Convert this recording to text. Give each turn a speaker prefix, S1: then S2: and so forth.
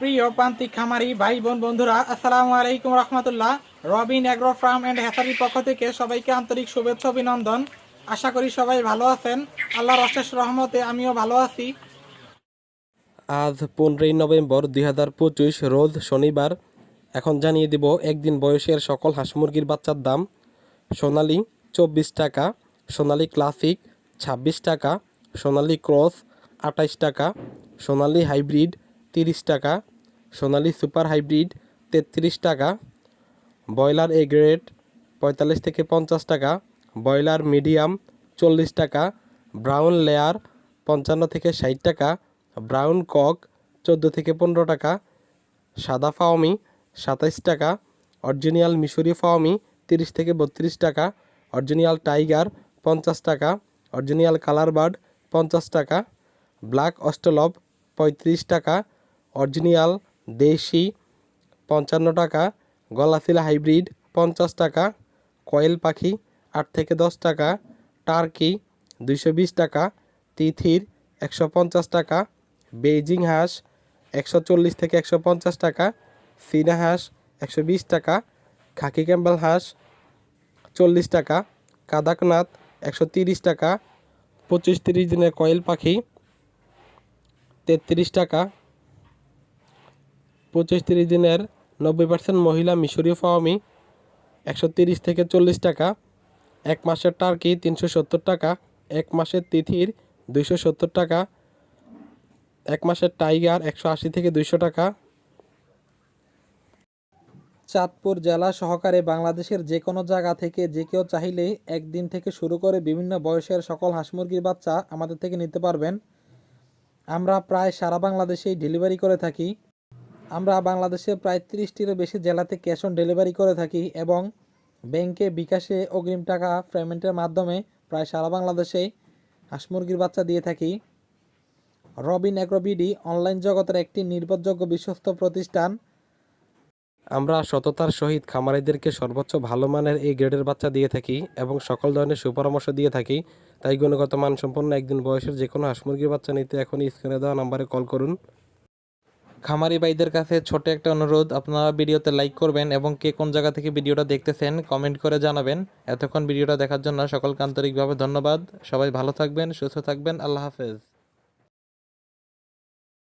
S1: প্রিয় প্রান্তিক খামারি ভাই বোন বন্ধুরা, আসসালামু আলাইকুম রহমতুল্লাহ। রবিন অ্যাগ্রো ফার্ম অ্যান্ড হ্যাসারির পক্ষ থেকে সবাইকে আন্তরিক শুভেচ্ছা, অভিনন্দন। আশা করি সবাই ভালো আছেন। আল্লাহর অশেষ রহমতে আমিও ভালো আছি।
S2: আজ পনেরোই নভেম্বর দুই হাজার পঁচিশ, রোজ শনিবার। এখন জানিয়ে দিব, একদিন বয়সের সকল হাঁস মুরগির বাচ্চার দাম। সোনালি চব্বিশ টাকা, সোনালি ক্লাসিক ছাব্বিশ টাকা, সোনালি ক্রস আঠাইশ টাকা, সোনালি হাইব্রিড তিরিশ টাকা, সোনালি সুপার হাইব্রিড তেত্রিশ টাকা, ব্রয়লার এ গ্রেড পঁয়তাল্লিশ থেকে পঞ্চাশ টাকা, ব্রয়লার মিডিয়াম চল্লিশ টাকা, ব্রাউন লেয়ার পঞ্চান্ন থেকে ষাট টাকা, ব্রাউন কক চোদ্দ থেকে পনেরো টাকা, সাদা ফাওমি সাতাইশ টাকা, অরিজিনাল মিশরি ফাওমি তিরিশ থেকে বত্রিশ টাকা, অরিজিনাল টাইগার পঞ্চাশ টাকা, অরিজিনাল কালার বার্ড পঞ্চাশ টাকা, ব্ল্যাক অস্টলব পঁয়ত্রিশ টাকা অরিজিনাল, দেশি, পঞ্চান্ন টাকা, গলাশিলা হাইব্রিড, পঞ্চাশ টাকা, কয়েল পাখি, আট থেকে দশ টাকা, টার্কি, দুইশো বিশ টাকা, তিথির, একশো পঞ্চাশ টাকা, বেইজিং হাঁস, একশো চল্লিশ থেকে একশো পঞ্চাশ টাকা, চীনা হাঁস, একশো বিশ টাকা, খাকি ক্যাম্বেল হাঁস, চল্লিশ টাকা, কাদাকনাথ, একশো তিরিশ টাকা, পঁচিশ তিরিশ দিনের কয়েল পাখি, তেত্রিশ টাকা পঁচিশ তিরিশ দিনের নব্বই পার্সেন্ট মহিলা মিশরীয় ফাওয়ামি একশো তিরিশ থেকে চল্লিশ টাকা, এক মাসের টার্কি তিনশো সত্তর টাকা, এক মাসের তিথির দুইশো সত্তর টাকা, এক মাসের টাইগার একশো আশি থেকে দুইশো টাকা।
S1: চাঁদপুর জেলা সহকারে বাংলাদেশের যে কোনো জায়গা থেকে যে কেউ চাইলে একদিন থেকে শুরু করে বিভিন্ন বয়সের সকল হাঁস মুরগির বাচ্চা আমাদের থেকে নিতে পারবেন। আমরা প্রায় সারা বাংলাদেশেই ডেলিভারি করে থাকি। আমরা বাংলাদেশে প্রায় তিরিশটিরও বেশি জেলাতে ক্যাশ অন ডেলিভারি করে থাকি এবং ব্যাংকে বিকাশে অগ্রিম টাকা পেমেন্টের মাধ্যমে প্রায় সারা বাংলাদেশেই হাঁস মুরগির বাচ্চা দিয়ে থাকি। রবিন অ্যাগ্রোবিডি অনলাইন জগতের একটি নির্ভরযোগ্য বিশ্বস্ত প্রতিষ্ঠান।
S2: আমরা সততার সহিত খামারিদেরকে সর্বোচ্চ ভালো মানের এই গ্রেডের বাচ্চা দিয়ে থাকি এবং সকল ধরনের সুপরামর্শ দিয়ে থাকি। তাই গুণগত মানসম্পন্ন একদিন বয়সের যে কোনো হাঁস মুরগির বাচ্চা নিতে এখনই স্ক্রিনে দেওয়া নাম্বারে কল করুন।
S3: খামারি ভাইদের কাছে ছোট একটা অনুরোধ, আপনারা ভিডিওতে লাইক করবেন এবং কে কোন জায়গা থেকে ভিডিওটা দেখতেছেন কমেন্ট করে জানাবেন। এতক্ষণ ভিডিওটা দেখার জন্য সকলকে আন্তরিকভাবে ধন্যবাদ। সবাই ভালো থাকবেন, সুস্থ থাকবেন। আল্লাহ হাফেজ।